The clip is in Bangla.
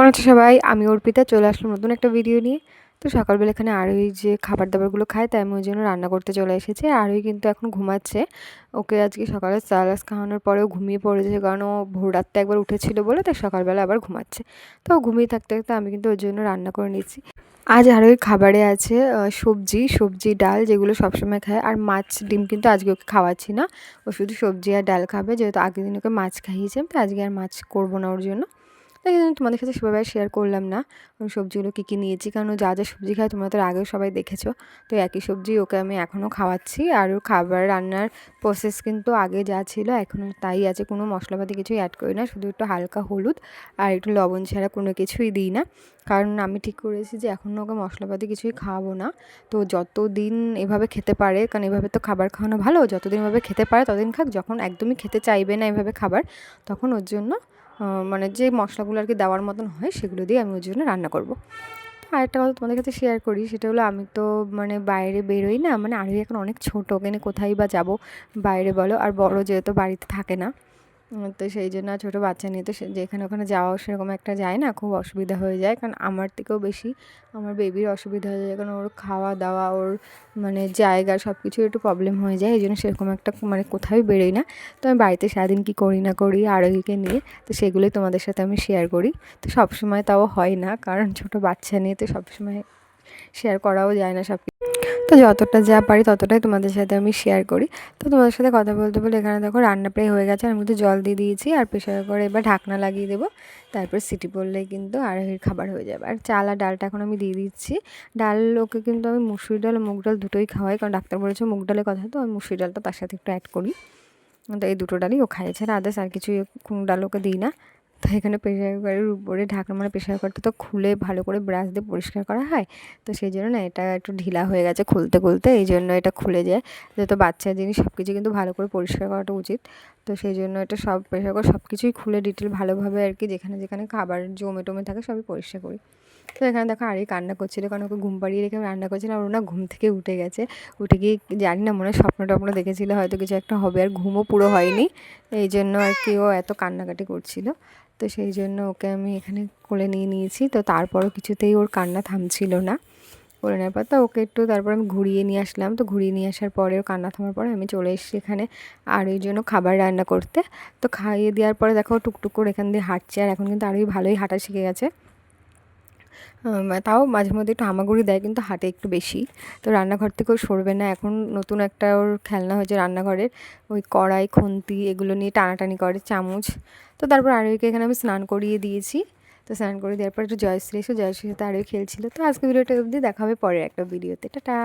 কেমন আছো সবাই? আমি অর্পিতা, চলে আসলাম নতুন একটা ভিডিও নিয়ে। তো সকালবেলা এখানে আরোই যে খাবার দাবারগুলো খায়, তাই আমি ওই জন্য রান্না করতে চলে এসেছি। আরোই কিন্তু এখন ঘুমাচ্ছে। ওকে আজকে সকালে সালাস খাওয়ানোর পরেও ঘুমিয়ে পড়েছে, কারণ ও ভোর রাত্রে একবার উঠেছিল বলে, তাই সকালবেলা আবার ঘুমাচ্ছে। তো ঘুমিয়ে থাকতে থাকতে আমি কিন্তু ওর জন্য রান্না করে নিয়েছি। আজ আরোই খাবারে আছে সবজি সবজি, ডাল, যেগুলো সবসময় খায়। আর মাছ, ডিম কিন্তু আজকে ওকে খাওয়াচ্ছি না। ও শুধু সবজি আর ডাল খাবে, যেহেতু আগের দিন ওকে মাছ খাইয়েছে তো আজকে আর মাছ করব না ওর জন্য। তাই জন্য তোমাদের সাথে সেভাবে শেয়ার করলাম না। সবজিগুলো কী কী নিয়েছি, কারণ যা যা সবজি খায় তোমরা তো আগেও সবাই দেখেছ। তো একই সবজি ওকে আমি এখনও খাওয়াচ্ছি। আর ওর খাবার রান্নার প্রসেস কিন্তু আগে যা ছিল, এখনও তাই আছে। কোনো মশলাপাতি কিছুই অ্যাড করি না, শুধু একটু হালকা হলুদ আর একটু লবণ ছাড়া কোনো কিছুই দিই না। কারণ আমি ঠিক করেছি যে এখন ওকে মশলাপাতি কিছুই খাওয়াবো না। তো যত দিন এভাবে খেতে পারে, কারণ এভাবে তো খাবার খাওয়ানো ভালো, যতদিন এভাবে খেতে পারে ততদিন খাক, যখন একদমই খেতে চাইবে না এভাবে খাবার, তখন ওর জন্য মানে যে মশলাগুলো আর কি দেওয়ার মতন হয়, সেগুলো দিয়ে আমি ওই জন্য রান্না করব। আর একটা কথা তোমাদের কাছে শেয়ার করি, সেটা হলো আমি তো মানে বাইরে বেরোই না মানে আরও এখন অনেক ছোটো, কেন কোথায় বা যাব বাইরে বলো, আর বড় যেহেতু বাড়িতে থাকে না। তো সেই জন্য ছোটো বাচ্চা নিয়ে তো যেখানে ওখানে যাওয়া সেরকম একটা যায় না, খুব অসুবিধা হয়ে যায়। কারণ আমার থেকেও বেশি আমার বেবির অসুবিধা হয়ে যায়। কারণ ওর খাওয়া দাওয়া ওর মানে জায়গা সব কিছু একটু প্রবলেম হয়ে যায়। এই জন্য সেরকম একটা মানে কোথাও বেরোই না। তো আমি বাড়িতে সারাদিন কী করি না করি, আরোহীকে নিয়ে, তো সেগুলোই তোমাদের সাথে আমি শেয়ার করি। তো সবসময় তাও হয় না। কারণ ছোটো বাচ্চা নিয়ে তো সবসময় শেয়ার করাও যায় না সব তো যতটা যা পারি ততটাই তোমাদের সাথে আমি শেয়ার করি। তো তোমাদের সাথে কথা বলতে বলে এখানে দেখো রান্না প্রায় হয়ে গেছে, আর মধ্যে জল দিয়ে দিয়েছি, আর প্রেশার করে এবার ঢাকনা লাগিয়ে দেবো। তারপর সিটি পড়লেই কিন্তু আড়াইয়ের খাবার হয়ে যাবে। আর চাল আর ডালটা এখন আমি দিয়ে দিচ্ছি। ডাল, ওকে কিন্তু আমি মুসুরি ডাল মুগ ডাল দুটোই খাওয়াই, কারণ ডাক্তার বলেছে মুগ ডালের কথা, তো আমি মুসুরি ডালটা তার সাথে একটু অ্যাড করি। তো এই দুটো ডালই ও খাইয়েছে আর আদার্স আর কিছুই কোনো ডাল ওকে দিই না। তো এখানে প্রেশার কুকারের উপরে ঢাকনা মানে প্রেশার কুকারটা তো খুলে ভালো করে ব্রাশ দিয়ে পরিষ্কার করা হয়। তো সেই জন্য না এটা একটু ঢিলা হয়ে গেছে খুলতে খুলতে, এই জন্য এটা খুলে যায়। যেহেতু বাচ্চার জিনিস সব কিছু কিন্তু ভালো করে পরিষ্কার করাটা উচিত। তো সেই জন্য এটা সব প্রেশার কুকার সব কিছুই খুলে ডিটেল ভালোভাবে আর কি যেখানে যেখানে খাবার জমে টমে থাকে সবই পরিষ্কার করি। তো এখানে দেখো আরই কান্না করছিল, কারণ ওকে ঘুম পাড়িয়ে রেখে রান্না করছিলাম আর ওনা ঘুম থেকে উঠে গেছে। উঠে গিয়ে জানি না মনে হয় স্বপ্ন টপ্ন দেখেছিল, হয়তো কিছু একটা হবে আর ঘুমও পুরো হয়নি। এই জন্য আর কি ও এত কান্নাকাটি করছিল। তো সেই জন্য ওকে আমি এখানে কোলে নিয়ে নিয়েছি। তো তারপরও কিছুতেই ওর কান্না থামছিল না। করে নেওয়ার পর তো ওকে একটু তারপর আমি ঘুরিয়ে নিয়ে আসলাম। তো ঘুরিয়ে নিয়ে আসার পরে ওর কান্না থামার পরে আমি চলে এসেছি এখানে আর ওই জন্য খাবার রান্না করতে। তো খাইয়ে দেওয়ার পরে দেখো টুকটুক করে এখান দিয়ে হাঁটছে। আর এখন কিন্তু আরোই ভালোই হাঁটা শিখে গেছে। তাও মাঝে মধ্যে একটু হামাগুড়ি দেয়, কিন্তু হাটে একটু বেশি। তো রান্নাঘর থেকেও সরবে না, এখন নতুন একটা ওর খেলনা হয়েছে রান্নাঘরের, ওই কড়াই, খুন্তি এগুলো নিয়ে টানাটানি করে, চামচ। তো তারপর আরোহীকে এখানে আমি স্নান করিয়ে দিয়েছি। তো স্নান করে দেওয়ার পর একটু জয়শ্রী এসে, জয়শ্রী সাথে আরোই খেলছিল। তো আজকে ভিডিওটা অবধি দেখা হবে পরের একটা ভিডিওতে। টাটা!